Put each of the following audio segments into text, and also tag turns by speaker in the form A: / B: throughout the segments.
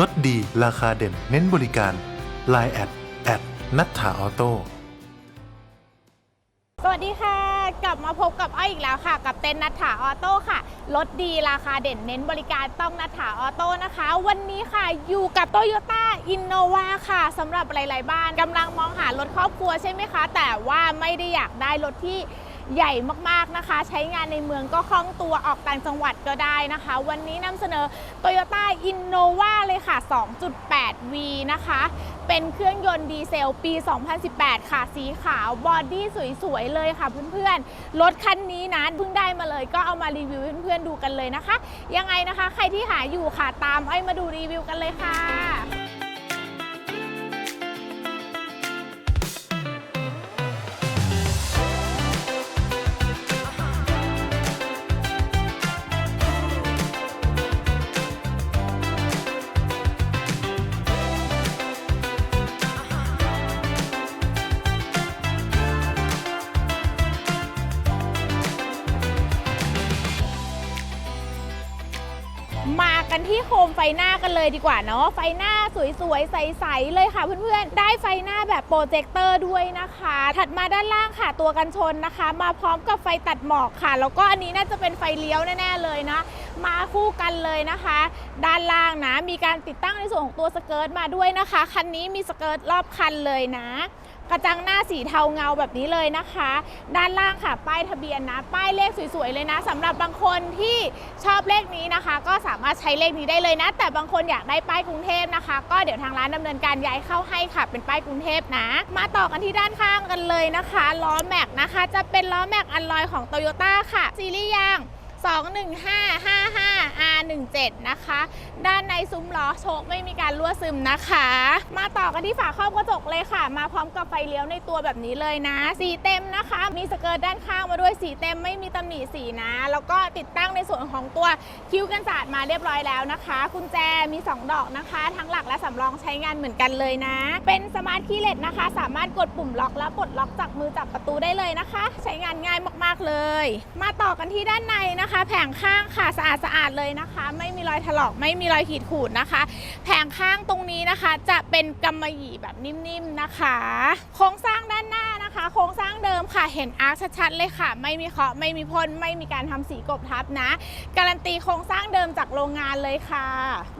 A: ลดดีราคาเด่น เน้นบริการ Line แอดแอดนัทธาออโต้
B: สวัสดีค่ะ กลับมาพบกับอ้อยอีกแล้วค่ะ กับเต็นนัทถาออโต้ค่ะรถดีราคาเด่นเน้นบริการต้องนัทถาออโต้นะคะ วันนี้ค่ะอยู่กับ t o y ยต้าอินโนวาค่ะสำหรับหลาย ๆ บ้านกำลังมองหารถครอบครัวใช่ไหมคะ แต่ว่าไม่ได้อยากได้รถที่ ใหญ่มากๆนะคะ ใช้งานในเมืองก็คล่องตัวออกต่างจังหวัดก็ได้นะคะ วันนี้นำเสนอ Toyota Innova เลยค่ะ 2.8V นะคะ เป็นเครื่องยนต์ดีเซลปี 2018 ค่ะ สีขาวบอดี้สวยๆ เลยค่ะเพื่อนๆ รถคันนี้นะเพิ่งได้มาเลยก็เอามารีวิวเพื่อนๆดูกันเลยนะคะ ยังไงนะคะ ใครที่หาอยู่ค่ะตามอ้อยมาดูรีวิวกันเลยค่ะ มากันที่โคมไฟหน้ากันเลยดีกว่าเนาะไฟหน้าสวยๆ ใสๆ เลยค่ะเพื่อนๆ ได้ไฟหน้าแบบโปรเจคเตอร์ด้วยนะคะ ถัดมาด้านล่างค่ะตัวกันชนนะคะ มาพร้อมกับไฟตัดหมอกค่ะ แล้วก็อันนี้น่าจะเป็นไฟเลี้ยวแน่ๆเลยนะมาคู่กันเลยนะคะ ด้านล่างนะมีการติดตั้งในส่วนของตัวสเกิร์ตมาด้วยนะคะ คันนี้มีสเกิร์ตรอบคันเลยนะ กระจังหน้าสีเทาเงาแบบนี้เลยนะคะ ด้านล่างค่ะ ป้ายทะเบียนนะ ป้ายเลขสวยๆเลยนะสำหรับบางคนที่ชอบเลขนี้นะคะ ก็สามารถใช้เลขนี้ได้เลยนะ แต่บางคนอยากได้ป้ายกรุงเทพนะคะ ก็เดี๋ยวทางร้านดำเนินการย้ายเข้าให้ค่ะ เป็นป้ายกรุงเทพนะ มาต่อกันที่ด้านข้างกันเลยนะคะล้อแม็กนะคะ จะเป็นล้อแม็กอัลลอยของ t o y ยต้าค่ะซีรีส์ยาง 21555 R17 นะคะ ด้านในซุ้มล้อโชคไม่มีการรั่วซึมนะคะ มาต่อกันที่ฝาครอบกระจกเลยค่ะ มาพร้อมกับไฟเลี้ยวในตัวแบบนี้เลยนะ สีเต็มนะคะ มีสเกิร์ตด้านข้างมาด้วยสีเต็มไม่มีตำหนิสีนะ แล้วก็ติดตั้งในส่วนของตัวคิ้วกันศาสตร์มาเรียบร้อยแล้วนะคะ กุญแจมี 2 ดอกนะคะ ทั้งหลักและสำรองใช้งานเหมือนกันเลยนะ เป็นสมาร์ทคีย์เลสนะคะ สามารถกดปุ่มล็อกและปลดล็อกจากมือจับประตูได้เลยนะคะ ใช้งานง่ายมากๆเลย มาต่อกันที่ด้านในนะคะแผงข้างค่ะสะอาดสะอาดๆเลยนะคะ ไม่มีรอยถลอกไม่มีรอยขีดขูดนะคะ แผงข้างตรงนี้นะคะ จะเป็นกำมะหยี่แบบนิ่มๆนะคะ โครงสร้างด้านหน้านะคะ โครงสร้างเดิมค่ะเห็นอาร์คชัดๆเลยค่ะ ไม่มีเคาะไม่มีพ่นไม่มีการทำสีกบทับนะ การันตีโครงสร้างเดิมจากโรงงานเลยค่ะ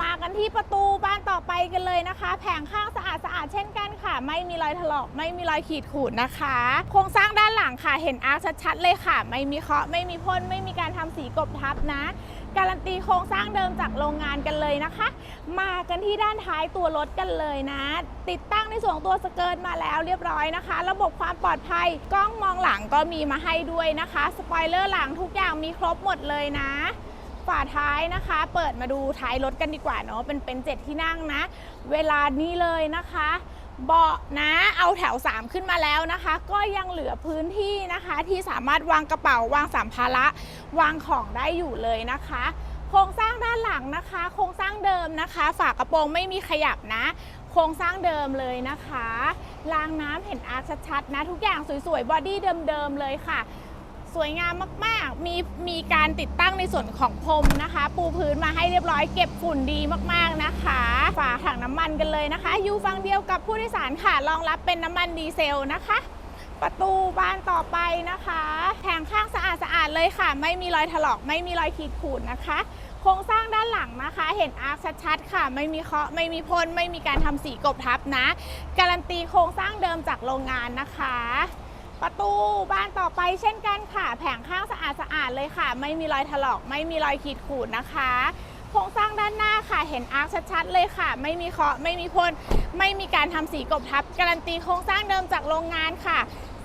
B: มากันที่ประตูบ้านต่อไปกันเลยนะคะ แผงข้างสะอาดสะอาดๆเช่นกันค่ะ ไม่มีรอยถลอกไม่มีรอยขีดขูดนะคะ โครงสร้างด้านหลังค่ะเห็นอาร์คชัดๆเลยค่ะ ไม่มีเคาะไม่มีพ่นไม่มีการทำสีีกบทับนะ การันตีโครงสร้างเดิมจากโรงงานกันเลยนะคะ มากันที่ด้านท้ายตัวรถกันเลยนะ ติดตั้งในส่วนของตัวสเกิร์ตมาแล้วเรียบร้อยนะคะ ระบบความปลอดภัยกล้องมองหลังก็มีมาให้ด้วยนะคะ สปอยเลอร์หลังทุกอย่างมีครบหมดเลยนะฝาท้ายนะคะ เปิดมาดูท้ายรถกันดีกว่าเนาะเป็นเป็นเจ็ดที่นั่งนะ เวลานี้เลยนะคะ เบาะนะเอาแถว 3 ขึ้นมาแล้วนะคะ ก็ยังเหลือพื้นที่นะคะ ที่สามารถวางกระเป๋าวางสัมภาระวางของได้อยู่เลยนะคะ โครงสร้างด้านหลังนะคะ โครงสร้างเดิมนะคะ ฝากระโปรงไม่มีขยับนะ โครงสร้างเดิมเลยนะคะรางน้ำเห็นอาร์ชัดๆนะ ทุกอย่างสวยๆบอดี้เดิมๆเลยค่ะ สวยงามมากๆ มีมีการติดตั้งในส่วนของพรมนะคะ ปูพื้นมาให้เรียบร้อยเก็บฝุ่นดีมากๆนะคะ ฝาถังน้ำมันกันเลยนะคะอยู่ฝั่งเดียวกับผู้โดยสารค่ะรองรับเป็นน้ำมันดีเซลนะคะ ประตูบานต่อไปนะคะแผงข้างสะอาดสะอาดๆเลยค่ะ ไม่มีรอยถลอกไม่มีรอยขีดขูดนะคะ โครงสร้างด้านหลังนะคะ เห็นอาร์คชัดๆค่ะ ไม่มีเคาะไม่มีพ่นไม่มีการทำสีกบทับนะ การันตีโครงสร้างเดิมจากโรงงานนะคะ ประตูบานต่อไปเช่นกันค่ะ แผงข้างสะอาดสะอาดๆเลยค่ะ ไม่มีรอยถลอกไม่มีรอยขีดขูดนะคะโครงสร้างด้านหน้าค่ะเห็นอาร์คชัดๆเลยค่ะ ไม่มีเคาะไม่มีพ่นไม่มีการทำสีกบทับ การันตีโครงสร้างเดิมจากโรงงานค่ะ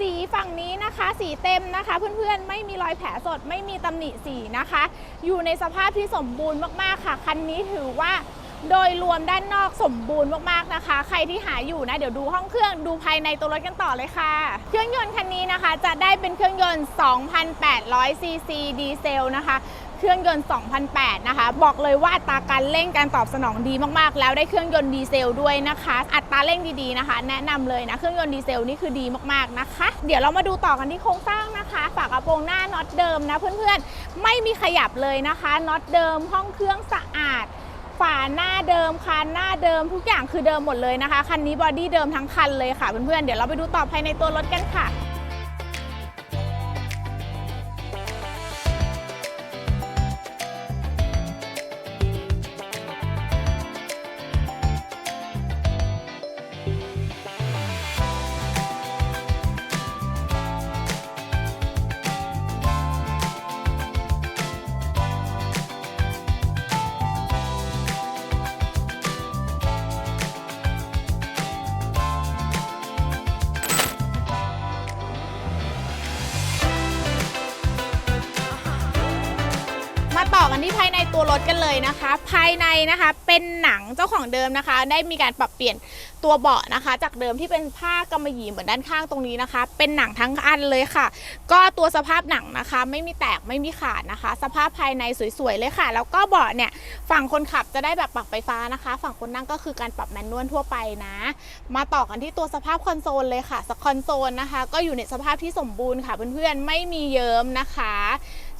B: สีฝั่งนี้นะคะ สีเต็มนะคะ เพื่อนๆไม่มีรอยแผลสด ไม่มีตำหนิสีนะคะ อยู่ในสภาพที่สมบูรณ์มากๆค่ะ คันนี้ถือว่า โดยรวมด้านนอกสมบูรณ์มากๆนะคะ ใครที่หาอยู่นะ เดี๋ยวดูห้องเครื่องดูภายในตัวรถกันต่อเลยค่ะ เครื่องยนต์คันนี้นะคะ จะได้เป็นเครื่องยนต์2,800ซีซีดีเซลนะคะเครื่องยนต์ 2008 นะคะ บอกเลยว่าอัตราการเร่งการตอบสนองดีมากๆ แล้วได้เครื่องยนต์ดีเซลด้วยนะคะ อัตราเร่งดีๆนะคะ แนะนำเลยนะ เครื่องยนต์ดีเซลนี่คือดีมากๆนะคะ เดี๋ยวเรามาดูต่อกันที่โครงสร้างนะคะ ฝากระโปรงหน้าน็อตเดิมนะเพื่อนๆ ไม่มีขยับเลยนะคะ น็อตเดิม ห้องเครื่องสะอาด ฝาหน้าเดิมคันหน้าเดิมทุกอย่างคือเดิมหมดเลยนะคะ คันนี้บอดี้เดิมทั้งคันเลยค่ะเพื่อนๆเดี๋ยวเราไปดูต่อภายในตัวรถกันค่ะ รถกันเลยนะคะ ภายในนะคะเป็นหนังเจ้าของเดิมนะคะ ได้มีการปรับเปลี่ยนตัวเบาะนะคะ จากเดิมที่เป็นผ้ากำมะหยี่เหมือนด้านข้างตรงนี้นะคะ เป็นหนังทั้งอันเลยค่ะ ก็ตัวสภาพหนังนะคะ ไม่มีแตกไม่มีขาดนะคะ สภาพภายในสวยๆเลยค่ะ แล้วก็เบาะเนี่ยฝั่งคนขับจะได้แบบปรับไฟฟ้านะคะ ฝั่งคนนั่งก็คือการปรับแมนนวลทั่วไปนะ มาต่อกันที่ตัวสภาพคอนโซลเลยค่ะคอนโซลนะคะ ก็อยู่ในสภาพที่สมบูรณ์ค่ะเพื่อนๆไม่มีเยิ้มนะคะ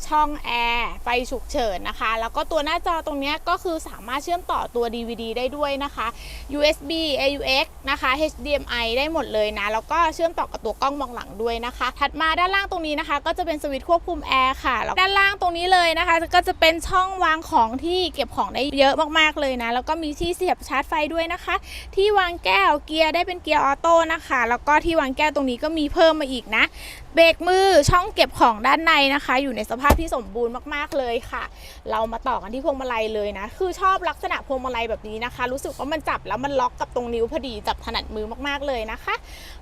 B: ช่องแอร์ไฟฉุกเฉินนะคะ แล้วก็ตัวหน้าจอตรงนี้ก็คือสามารถเชื่อมต่อตัว DVD ได้ด้วยนะคะ USB AUX นะคะ HDMI ได้หมดเลยนะ แล้วก็เชื่อมต่อกับตัวกล้องมองหลังด้วยนะคะ ถัดมาด้านล่างตรงนี้นะคะ ก็จะเป็นสวิตช์ควบคุมแอร์ค่ะแล้วด้านล่างตรงนี้เลยนะคะ ก็จะเป็นช่องวางของที่เก็บของได้เยอะมากๆเลยนะ แล้วก็มีที่เสียบชาร์จไฟด้วยนะคะ ที่วางแก้วเกียร์ได้เป็นเกียร์ออโต้นะคะ แล้วก็ที่วางแก้วตรงนี้ก็มีเพิ่มมาอีกนะ เบรกมือช่องเก็บของด้านในนะคะ อยู่ในสภาพที่สมบูรณ์มากๆเลยค่ะ เรามาต่อกันที่พวงมาลัยเลยนะ คือชอบลักษณะพวงมาลัยแบบนี้นะคะ รู้สึกว่ามันจับแล้วมันล็อกกับตรงนิ้วพอดีจับถนัดมือมากๆเลยนะคะ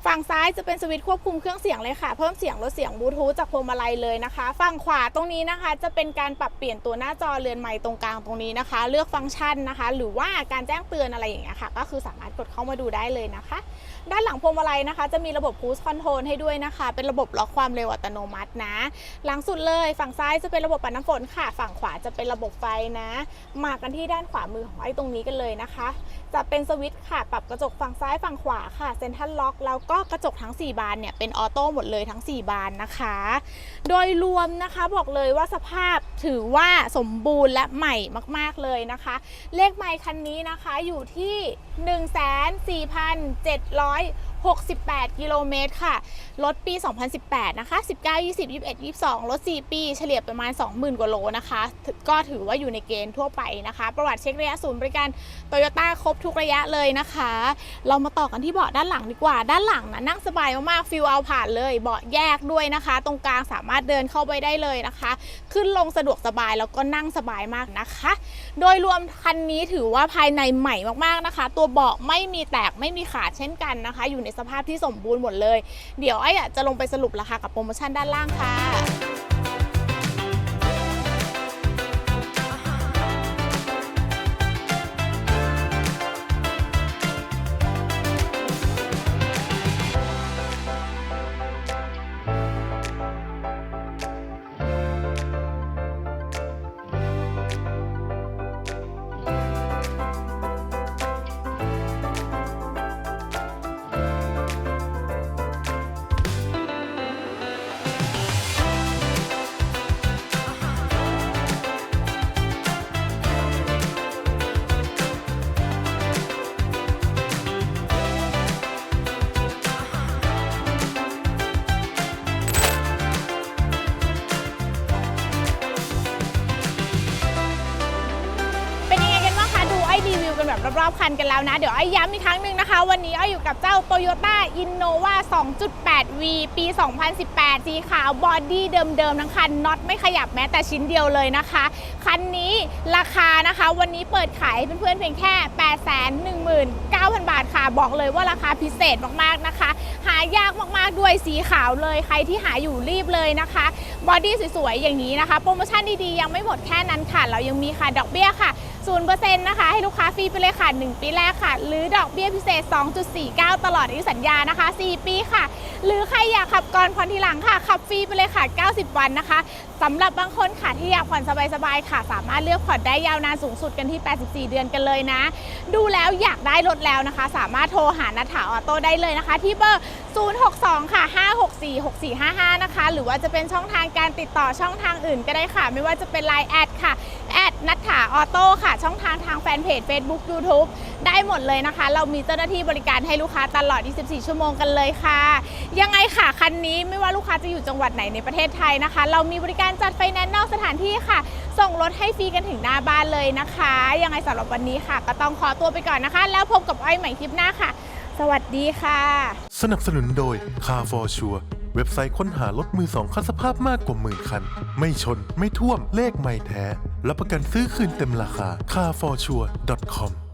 B: ฝั่งซ้ายจะเป็นสวิตช์ควบคุมเครื่องเสียงเลยค่ะ เพิ่มเสียงลดเสียงบลูทูธจากพวงมาลัยเลยนะคะ ฝั่งขวาตรงนี้นะคะ จะเป็นการปรับเปลี่ยนตัวหน้าจอเรือนไม้ตรงกลางตรงนี้นะคะ เลือกฟังก์ชันนะคะ หรือว่าการแจ้งเตือนอะไรอย่างเงี้ยค่ะ ก็คือสามารถกดเข้ามาดูได้เลยนะคะ ด้านหลังพวงมาลัยนะคะ จะมีระบบ Cruise Control ให้ด้วยนะคะ เป็นระบบล็อกความเร็วอัตโนมัตินะ หลังสุดเลย ฝั่งซ้ายจะเป็นระบบปัดน้ำฝนค่ะ ฝั่งขวาจะเป็นระบบไฟนะ มากันที่ด้านขวามือของไอ้ตรงนี้กันเลยนะคะ จะเป็นสวิตช์ค่ะ ปรับกระจกฝั่งซ้ายฝั่งขวาค่ะเซ็นทรัลล็อกแล้วก็กระจกทั้ง 4 บานเนี่ยเป็นออโต้หมดเลยทั้ง 4 บานนะคะ โดยรวมนะคะบอกเลยว่าสภาพถือว่าสมบูรณ์และใหม่มาก ๆเลยนะคะ เลขไมค์คันนี้นะคะอยู่ที่ 68 กิโลเมตรค่ะ รถปี 2018 นะคะ 19 20 21 22 รถ 4 ปี เฉลี่ยประมาณ 20,000 กว่าโลนะคะ ก็ถือว่าอยู่ในเกณฑ์ทั่วไปนะคะ ประวัติเช็คระยะศูนย์บริการโตโยต้าครบทุกระยะเลยนะคะ เรามาต่อกันที่เบาะด้านหลังดีกว่า ด้านหลังนะนั่งสบายมากๆฟิลเอาผ่านเลย เบาะแยกด้วยนะคะ ตรงกลางสามารถเดินเข้าไปได้เลยนะคะ ขึ้นลงสะดวกสบายแล้วก็นั่งสบายมากนะคะ โดยรวมคันนี้ถือว่าภายในใหม่มากๆนะคะ ตัวเบาะไม่มีแตกไม่มีขาดเช่นกันนะคะ อยู่ในสภาพที่สมบูรณ์หมดเลย เดี๋ยวไอ้อะจะลงไปสรุปราคากับโปรโมชั่นด้านล่างค่ะ รอบๆคันกันแล้วนะ เดี๋ยวไอ้ย้ำอีกครั้งหนึ่งนะคะ วันนี้ไอ้อยู่กับเจ้า Toyota Innova 2.8V ปี 2018 สีขาวบอดี้เดิมๆทั้งคันน็อตไม่ขยับแม้แต่ชิ้นเดียวเลยนะคะ คันนี้ราคานะคะ วันนี้เปิดขายเพื่อนๆเพียงแค่ 819,000 บาทค่ะ บอกเลยว่าราคาพิเศษมากๆนะคะ หายากมากๆด้วยสีขาวเลยใครที่หาอยู่รีบเลยนะคะบอดี้สวยๆอย่างนี้นะคะ โปรโมชั่นดีๆ ยังไม่หมดแค่นั้นค่ะ เรายังมีค่ะดอกเบี้ยค่ะ0%นะคะ ให้ลูกค้าฟรีไปเลยค่ะ 1 ปีแรกค่ะ หรือดอกเบี้ยพิเศษ 2.49 ตลอดอายุสัญญานะคะ 4 ปีค่ะ หรือใครอยากขับก่อนผ่อนทีหลังค่ะ ขับฟรีไปเลยค่ะ 90 วันนะคะสำหรับบางคนค่ะที่อยากผ่อนสบายๆค่ะ สามารถเลือกผ่อนได้ยาวนานสูงสุดกันที่ 84 เดือนกันเลยนะ ดูแล้วอยากได้รถแล้วนะคะ สามารถโทรหานัทถาออโต้ได้เลยนะคะ ที่เบอร์ 062 ค่ะ 56 6455 นะคะ หรือว่าจะเป็นช่องทางการติดต่อช่องทางอื่นก็ได้ค่ะ ไม่ว่าจะเป็น Line แอดค่ะแอดนัทถาออโต้ค่ะ ช่องทางทางแฟนเพจ Facebook YouTube ได้หมดเลยนะคะ เรามีเจ้าหน้าที่บริการให้ลูกค้าตลอด 24 ชั่วโมงกันเลยค่ะ ยังไงค่ะ คันนี้ไม่ว่าลูกค้าจะอยู่จังหวัดไหนในประเทศไทยนะคะ เรามีบริการจัดไฟแนนซ์นอกสถานที่ค่ะ ส่งรถให้ฟรีกันถึงหน้าบ้านเลยนะคะ ยังไงสำหรับวันนี้ค่ะ ก็ต้องขอตัวไปก่อนนะคะ แล้วพบกับอ้อยใหม่คลิปหน้าค่ะ สวัสดีค่ะ
A: สนับสนุนโดย Car for Sure เว็บไซต์ค้นหารถมือสองคันสภาพมากกว่าหมื่นคัน ไม่ชนไม่ท่วมเลขไม่แท้รับประกันซื้อคืนเต็มราคา carforsure.com